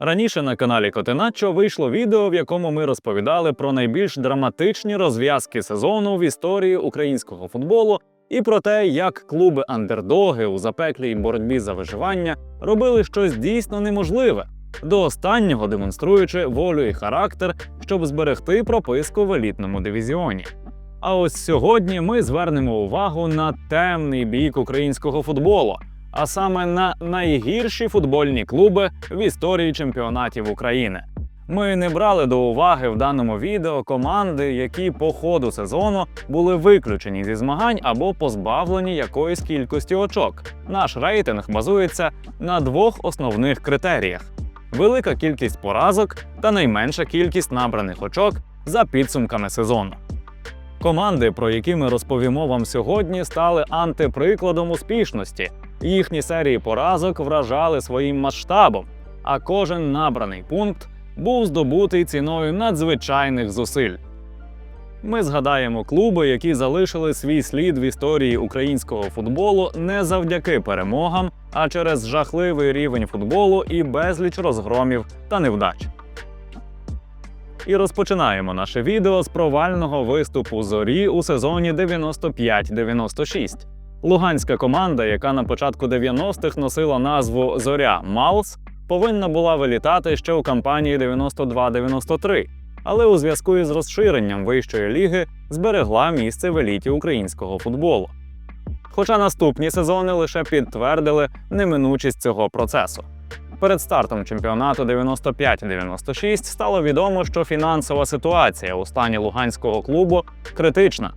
Раніше на каналі Котеначо вийшло відео, в якому ми розповідали про найбільш драматичні розв'язки сезону в історії українського футболу і про те, як клуби андердоги у запеклій боротьбі за виживання робили щось дійсно неможливе, до останнього демонструючи волю і характер, щоб зберегти прописку в елітному дивізіоні. А ось сьогодні ми звернемо увагу на темний бік українського футболу, а саме на найгірші футбольні клуби в історії чемпіонатів України. Ми не брали до уваги в даному відео команди, які по ходу сезону були виключені зі змагань або позбавлені якоїсь кількості очок. Наш рейтинг базується на двох основних критеріях: велика кількість поразок та найменша кількість набраних очок за підсумками сезону. Команди, про які ми розповімо вам сьогодні, стали антиприкладом успішності. Їхні серії поразок вражали своїм масштабом, а кожен набраний пункт був здобутий ціною надзвичайних зусиль. Ми згадаємо клуби, які залишили свій слід в історії українського футболу не завдяки перемогам, а через жахливий рівень футболу і безліч розгромів та невдач. І розпочинаємо наше відео з провального виступу зорі у сезоні 95-96. Луганська команда, яка на початку 90-х носила назву Зоря Малс, повинна була вилітати ще у кампанії 92-93, але у зв'язку із розширенням вищої ліги зберегла місце в еліті українського футболу. Хоча наступні сезони лише підтвердили неминучість цього процесу. Перед стартом чемпіонату 95-96 стало відомо, що фінансова ситуація у стані луганського клубу критична.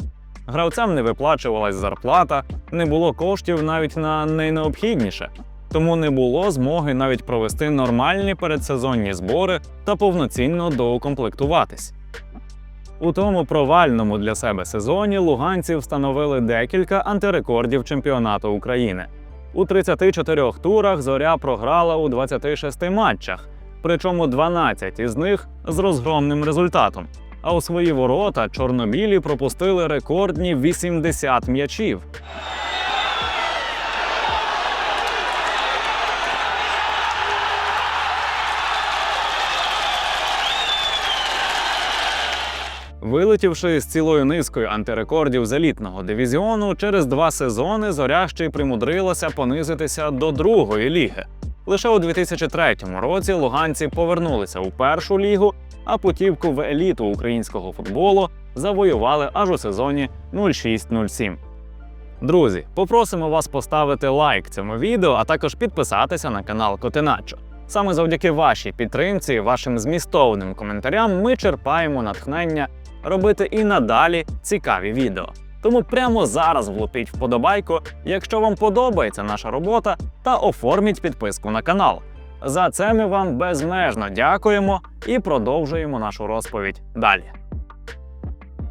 Гравцям не виплачувалась зарплата, не було коштів навіть на найнеобхідніше, тому не було змоги навіть провести нормальні передсезонні збори та повноцінно доукомплектуватись. У тому провальному для себе сезоні луганці встановили декілька антирекордів чемпіонату України. У 34 турах зоря програла у 26 матчах, причому 12 із них з розгромним результатом. А у свої ворота чорнобілі пропустили рекордні 80 м'ячів. Вилетівши з цілою низкою антирекордів з елітного дивізіону, через два сезони зоря ще й примудрилася понизитися до другої ліги. Лише у 2003 році луганці повернулися у першу лігу, а путівку в еліту українського футболу завоювали аж у сезоні 06-07. Друзі, попросимо вас поставити лайк цьому відео, а також підписатися на канал Котеначо. Саме завдяки вашій підтримці, вашим змістовним коментарям ми черпаємо натхнення робити і надалі цікаві відео. Тому прямо зараз влупіть вподобайку, якщо вам подобається наша робота, та оформіть підписку на канал. За це ми вам безмежно дякуємо і продовжуємо нашу розповідь далі.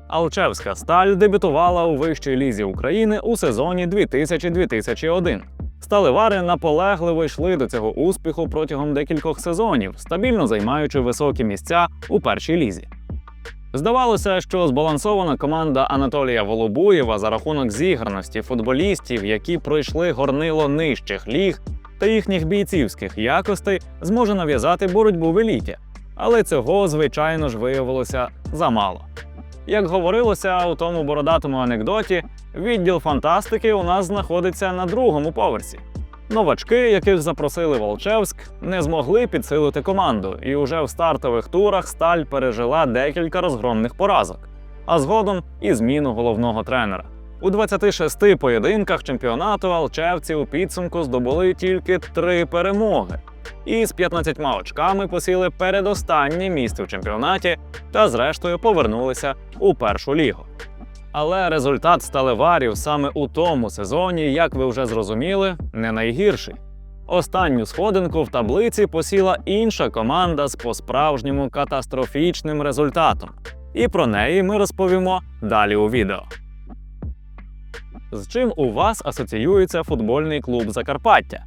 Алчевська сталь дебютувала у вищій лізі України у сезоні 2000-2001. Сталевари наполегливо йшли до цього успіху протягом декількох сезонів, стабільно займаючи високі місця у першій лізі. Здавалося, що збалансована команда Анатолія Волобуєва за рахунок зіграності футболістів, які пройшли горнило нижчих ліг та їхніх бійцівських якостей, зможе нав'язати боротьбу в еліті. Але цього, звичайно ж, виявилося замало. Як говорилося у тому бородатому анекдоті, відділ фантастики у нас знаходиться на другому поверсі. Новачки, яких запросили Волчевськ, не змогли підсилити команду, і уже в стартових турах сталь пережила декілька розгромних поразок, а згодом і зміну головного тренера. У 26 поєдинках чемпіонату алчевці у підсумку здобули тільки три перемоги. І з 15 очками посіли передостаннє місце в чемпіонаті та, зрештою, повернулися у першу лігу. Але результат сталеварів саме у тому сезоні, як ви вже зрозуміли, не найгірший. Останню сходинку в таблиці посіла інша команда з по-справжньому катастрофічним результатом. І про неї ми розповімо далі у відео. З чим у вас асоціюється футбольний клуб Закарпаття?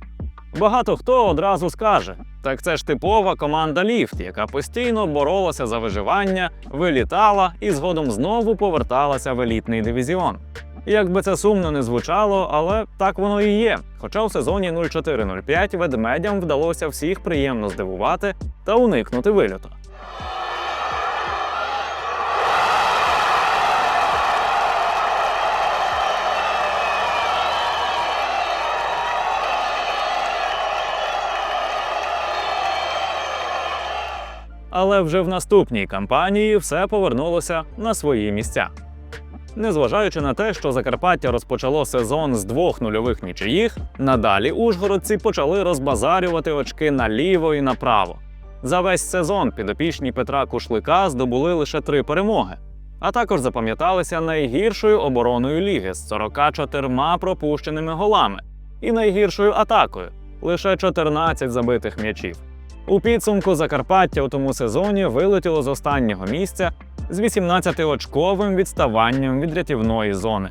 Багато хто одразу скаже: так це ж типова команда Ліфт, яка постійно боролася за виживання, вилітала і згодом знову поверталася в елітний дивізіон. Як би це сумно не звучало, але так воно і є. Хоча в сезоні 04-05 ведмедям вдалося всіх приємно здивувати та уникнути вильоту. Але вже в наступній кампанії все повернулося на свої місця. Незважаючи на те, що Закарпаття розпочало сезон з двох нульових нічиїх, надалі ужгородці почали розбазарювати очки наліво і направо. За весь сезон підопічні Петра Кушлика здобули лише три перемоги, а також запам'яталися найгіршою обороною ліги з 44 пропущеними голами і найгіршою атакою лише 14 забитих м'ячів. У підсумку Закарпаття у тому сезоні вилетіло з останнього місця з 18-очковим відставанням від рятівної зони.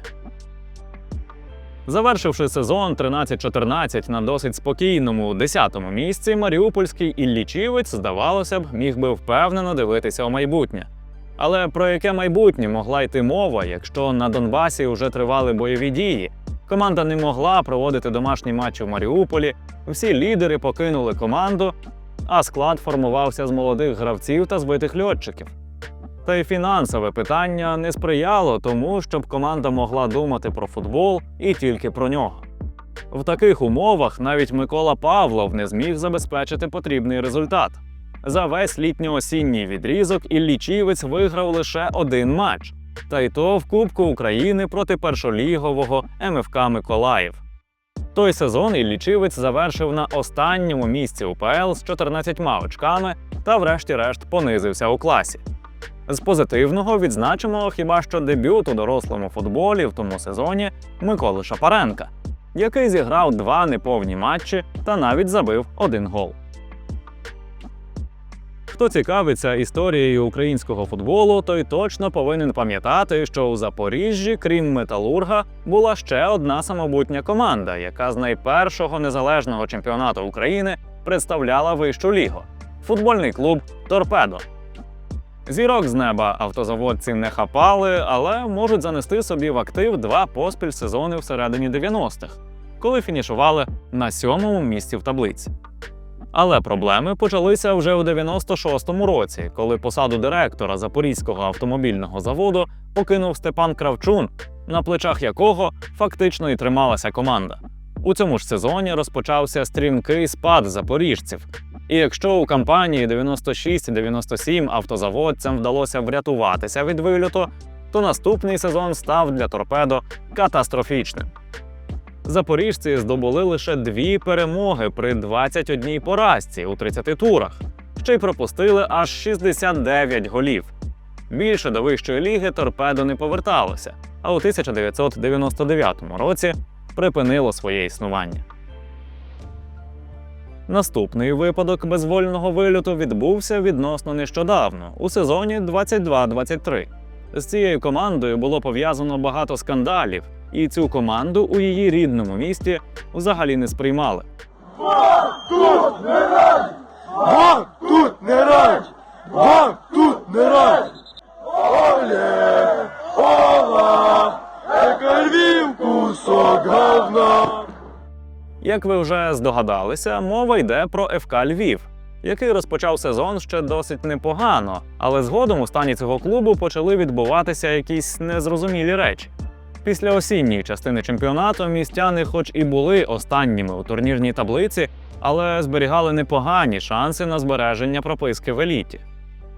Завершивши сезон 13-14 на досить спокійному 10-му місці, Маріупольський Іллічівець, здавалося б, міг би впевнено дивитися у майбутнє. Але про яке майбутнє могла йти мова, якщо на Донбасі вже тривали бойові дії? Команда не могла проводити домашні матчі в Маріуполі, всі лідери покинули команду, а склад формувався з молодих гравців та збитих льотчиків. Та й фінансове питання не сприяло тому, щоб команда могла думати про футбол і тільки про нього. В таких умовах навіть Микола Павлов не зміг забезпечити потрібний результат. За весь літньо-осінній відрізок Іллічівець виграв лише один матч, та й то в Кубку України проти першолігового МФК Миколаїв. Той сезон Іллічівець завершив на останньому місці УПЛ з 14 очками та, врешті-решт, понизився у класі. З позитивного відзначимо хіба що дебют у дорослому футболі в тому сезоні Миколи Шапаренка, який зіграв два неповні матчі та навіть забив один гол. Хто цікавиться історією українського футболу, той точно повинен пам'ятати, що у Запоріжжі, крім Металурга, була ще одна самобутня команда, яка з найпершого незалежного чемпіонату України представляла вищу лігу футбольний клуб Торпедо. Зірок з неба автозаводці не хапали, але можуть занести собі в актив два поспіль сезони всередині 90-х, коли фінішували на сьомому місці в таблиці. Але проблеми почалися вже у 96-му році, коли посаду директора Запорізького автомобільного заводу покинув Степан Кравчун, на плечах якого фактично і трималася команда. У цьому ж сезоні розпочався стрімкий спад запоріжців. І якщо у кампанії 96-97 автозаводцям вдалося врятуватися від вильоту, то наступний сезон став для торпедо катастрофічним. Запоріжці здобули лише дві перемоги при 21 поразці у 30 турах, ще й пропустили аж 69 голів. Більше до вищої ліги торпедо не поверталося, а у 1999 році припинило своє існування. Наступний випадок безвольного вильоту відбувся відносно нещодавно, у сезоні 22-23. З цією командою було пов'язано багато скандалів, і цю команду у її рідному місті взагалі не сприймали. Вам тут не раді! Вам тут не раді! Оле! Ола! Яка Львів кусок говна! Як ви вже здогадалися, мова йде про ФК Львів, який розпочав сезон ще досить непогано, але згодом у стані цього клубу почали відбуватися якісь незрозумілі речі. Після осінньої частини чемпіонату містяни, хоч і були останніми у турнірній таблиці, але зберігали непогані шанси на збереження прописки в еліті.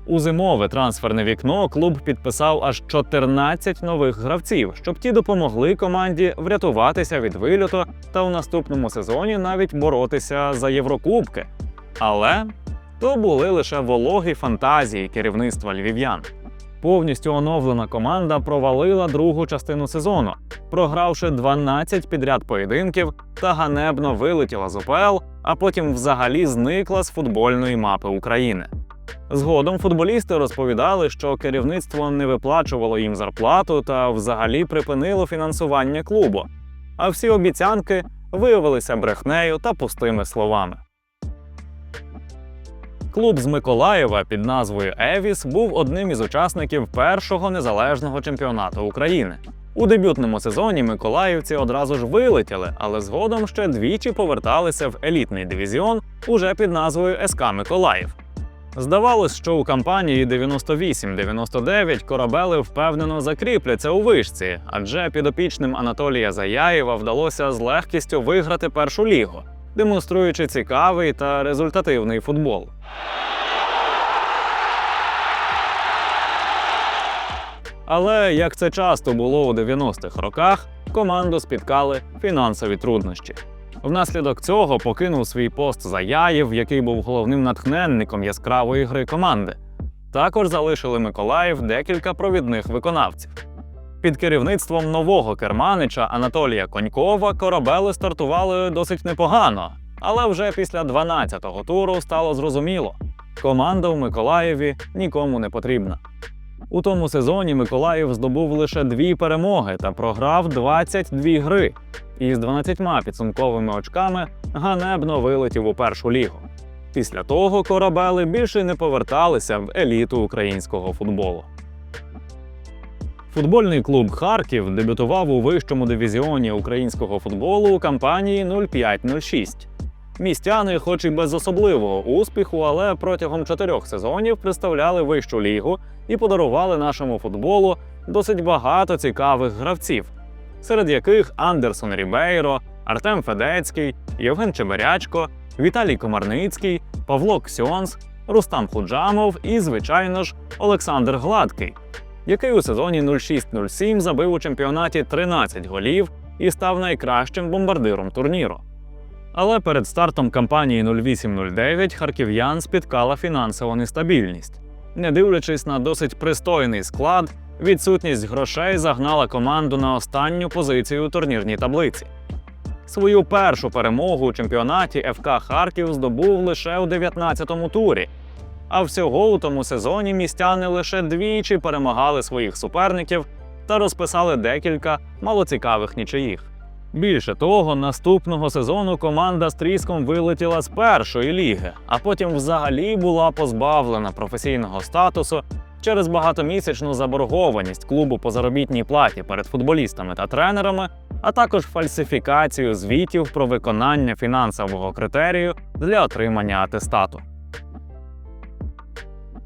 У зимове трансферне вікно клуб підписав аж 14 нових гравців, щоб ті допомогли команді врятуватися від вильоту та у наступному сезоні навіть боротися за Єврокубки. Але то були лише вологі фантазії керівництва львів'ян. Повністю оновлена команда провалила другу частину сезону, програвши 12 підряд поєдинків та ганебно вилетіла з УПЛ, а потім взагалі зникла з футбольної мапи України. Згодом футболісти розповідали, що керівництво не виплачувало їм зарплату та взагалі припинило фінансування клубу. А всі обіцянки виявилися брехнею та пустими словами. Клуб з Миколаєва під назвою Евіс був одним із учасників першого незалежного чемпіонату України. У дебютному сезоні миколаївці одразу ж вилетіли, але згодом ще двічі поверталися в елітний дивізіон уже під назвою СК Миколаїв. Здавалось, що у кампанії 98-99 корабели впевнено закріпляться у вишці, адже підопічним Анатолія Заяєва вдалося з легкістю виграти першу лігу, демонструючи цікавий та результативний футбол. Але як це часто було у 90-х роках, команду спіткали фінансові труднощі. Внаслідок цього покинув свій пост Заяєв, який був головним натхненником яскравої гри команди. Також залишили Миколаїв декілька провідних виконавців. Під керівництвом нового керманича Анатолія Конькова корабели стартували досить непогано, але вже після 12-го туру стало зрозуміло: команда в Миколаєві нікому не потрібна. У тому сезоні Миколаїв здобув лише дві перемоги та програв 22 гри, і з 12 підсумковими очками ганебно вилетів у першу лігу. Після того корабели більше не поверталися в еліту українського футболу. Футбольний клуб Харків дебютував у вищому дивізіоні українського футболу у кампанії 05-06. Містяни, хоч і без особливого успіху, але протягом чотирьох сезонів представляли вищу лігу і подарували нашому футболу досить багато цікавих гравців, серед яких Андерсон Рібейро, Артем Федецький, Євген Чеберячко, Віталій Комарницький, Павло Ксьонс, Рустам Худжамов і, звичайно ж, Олександр Гладкий, який у сезоні 06-07 забив у чемпіонаті 13 голів і став найкращим бомбардиром турніру. Але перед стартом кампанії 08-09 харків'ян спіткала фінансова нестабільність. Не дивлячись на досить пристойний склад, відсутність грошей загнала команду на останню позицію у турнірній таблиці. Свою першу перемогу у чемпіонаті ФК Харків здобув лише у 19-му турі. А всього у тому сезоні містяни лише двічі перемагали своїх суперників та розписали декілька малоцікавих нічиїх. Більше того, наступного сезону команда з тріском вилетіла з першої ліги, а потім взагалі була позбавлена професійного статусу через багатомісячну заборгованість клубу по заробітній платі перед футболістами та тренерами, а також фальсифікацію звітів про виконання фінансового критерію для отримання атестату.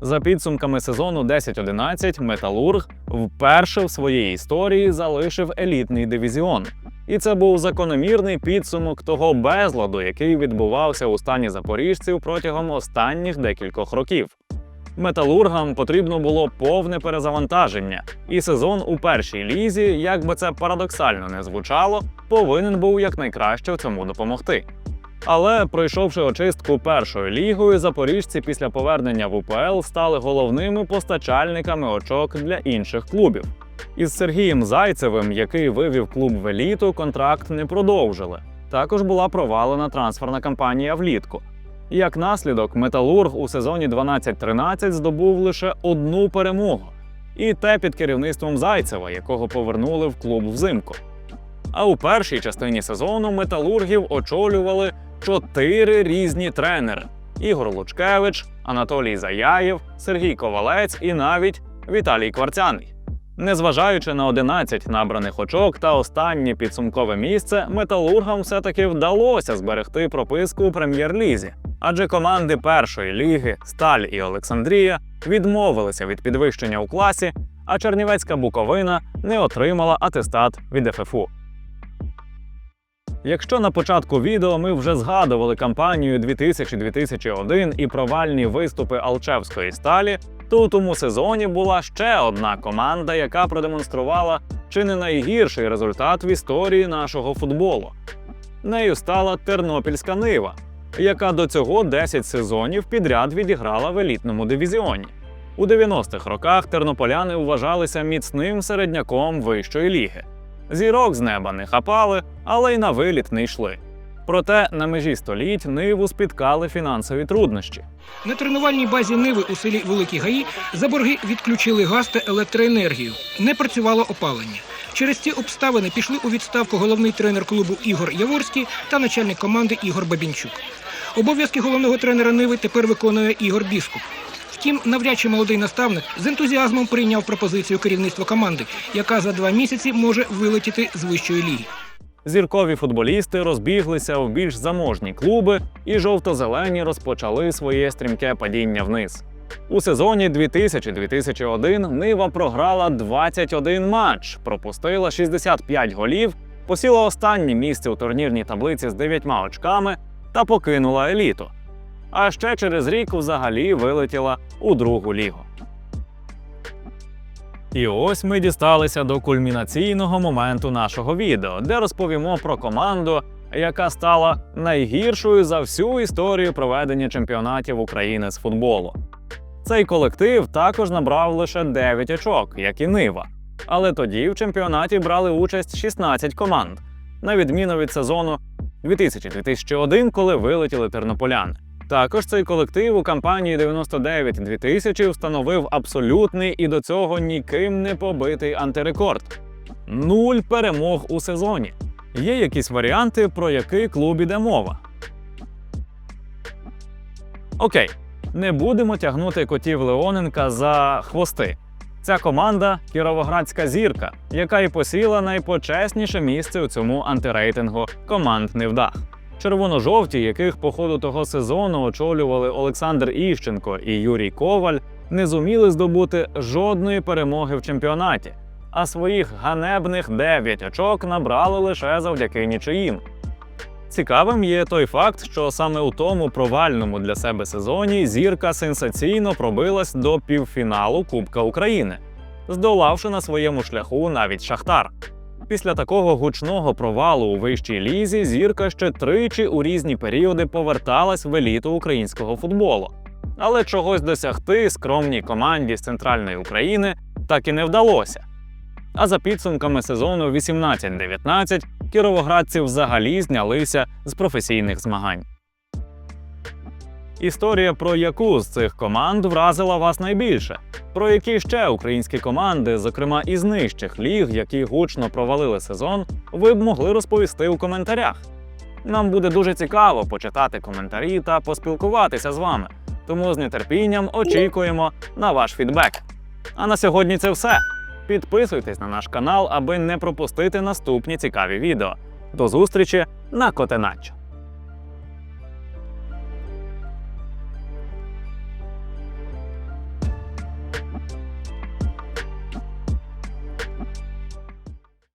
За підсумками сезону 10-11 Металург вперше в своїй історії залишив елітний дивізіон. І це був закономірний підсумок того безладу, який відбувався у стані запоріжців протягом останніх декількох років. Металургам потрібно було повне перезавантаження, і сезон у першій лізі, як би це парадоксально не звучало, повинен був якнайкраще в цьому допомогти. Але пройшовши очистку першою лігою, запоріжці після повернення в УПЛ стали головними постачальниками очок для інших клубів. Із Сергієм Зайцевим, який вивів клуб в еліту, контракт не продовжили. Також була провалена трансферна кампанія влітку. Як наслідок, Металург у сезоні 12-13 здобув лише одну перемогу, і те під керівництвом Зайцева, якого повернули в клуб взимку. А у першій частині сезону металургів очолювали чотири різні тренери: Ігор Лучкевич, Анатолій Заяєв, Сергій Ковалець і навіть Віталій Кварцяний. Незважаючи на 11 набраних очок та останнє підсумкове місце, металургам все-таки вдалося зберегти прописку у прем'єр-лізі, адже команди першої ліги Сталь і Олександрія відмовилися від підвищення у класі, а Чернівецька Буковина не отримала атестат від ФФУ. Якщо на початку відео ми вже згадували кампанію 2000-2001 і провальні виступи Алчевської сталі, то у тому сезоні була ще одна команда, яка продемонструвала чи не найгірший результат в історії нашого футболу. Нею стала Тернопільська Нива, яка до цього 10 сезонів підряд відіграла в елітному дивізіоні. У 90-х роках тернополяни вважалися міцним середняком вищої ліги. Зірок з неба не хапали, але й на виліт не йшли. Проте на межі століть ниву спіткали фінансові труднощі. На тренувальній базі Ниви у селі Великі Гаї за борги відключили газ та електроенергію. Не працювало опалення. Через ці обставини пішли у відставку головний тренер клубу Ігор Яворський та начальник команди Ігор Бабінчук. Обов'язки головного тренера Ниви тепер виконує Ігор Біскуп. Втім, навряд молодий наставник з ентузіазмом прийняв пропозицію керівництва команди, яка за два місяці може вилетіти з вищої ліги. Зіркові футболісти розбіглися в більш заможні клуби, і жовто-зелені розпочали своє стрімке падіння вниз. У сезоні 2000-2001 Нива програла 21 матч, пропустила 65 голів, посіла останнє місце у турнірній таблиці з 9 очками та покинула еліту. А ще через рік взагалі вилетіла у другу лігу. І ось ми дісталися до кульмінаційного моменту нашого відео, де розповімо про команду, яка стала найгіршою за всю історію проведення чемпіонатів України з футболу. Цей колектив також набрав лише 9 очок, як і Нива. Але тоді в чемпіонаті брали участь 16 команд, на відміну від сезону 2000-2001, коли вилетіли тернополяни. Також цей колектив у кампанії 99-2000 встановив абсолютний і до цього ніким не побитий антирекорд нуль перемог у сезоні. Є якісь варіанти, про який клуб іде мова. Окей, не будемо тягнути котів Леоненка за хвости. Ця команда Кіровоградська зірка, яка і посіла найпочесніше місце у цьому антирейтингу команд невдах. Червоно-жовті, яких по ходу того сезону очолювали Олександр Іщенко і Юрій Коваль, не зуміли здобути жодної перемоги в чемпіонаті, а своїх ганебних 9 очок набрали лише завдяки нічиїм. Цікавим є той факт, що саме у тому провальному для себе сезоні зірка сенсаційно пробилась до півфіналу Кубка України, здолавши на своєму шляху навіть Шахтар. Після такого гучного провалу у вищій лізі зірка ще тричі у різні періоди поверталась в еліту українського футболу. Але чогось досягти скромній команді з центральної України так і не вдалося. А за підсумками сезону 18-19 кіровоградці взагалі знялися з професійних змагань. Історія про яку з цих команд вразила вас найбільше? Про які ще українські команди, зокрема із нижчих ліг, які гучно провалили сезон, ви б могли розповісти у коментарях. Нам буде дуже цікаво почитати коментарі та поспілкуватися з вами. Тому з нетерпінням очікуємо на ваш фідбек. А на сьогодні це все. Підписуйтесь на наш канал, аби не пропустити наступні цікаві відео. До зустрічі на Котеначо!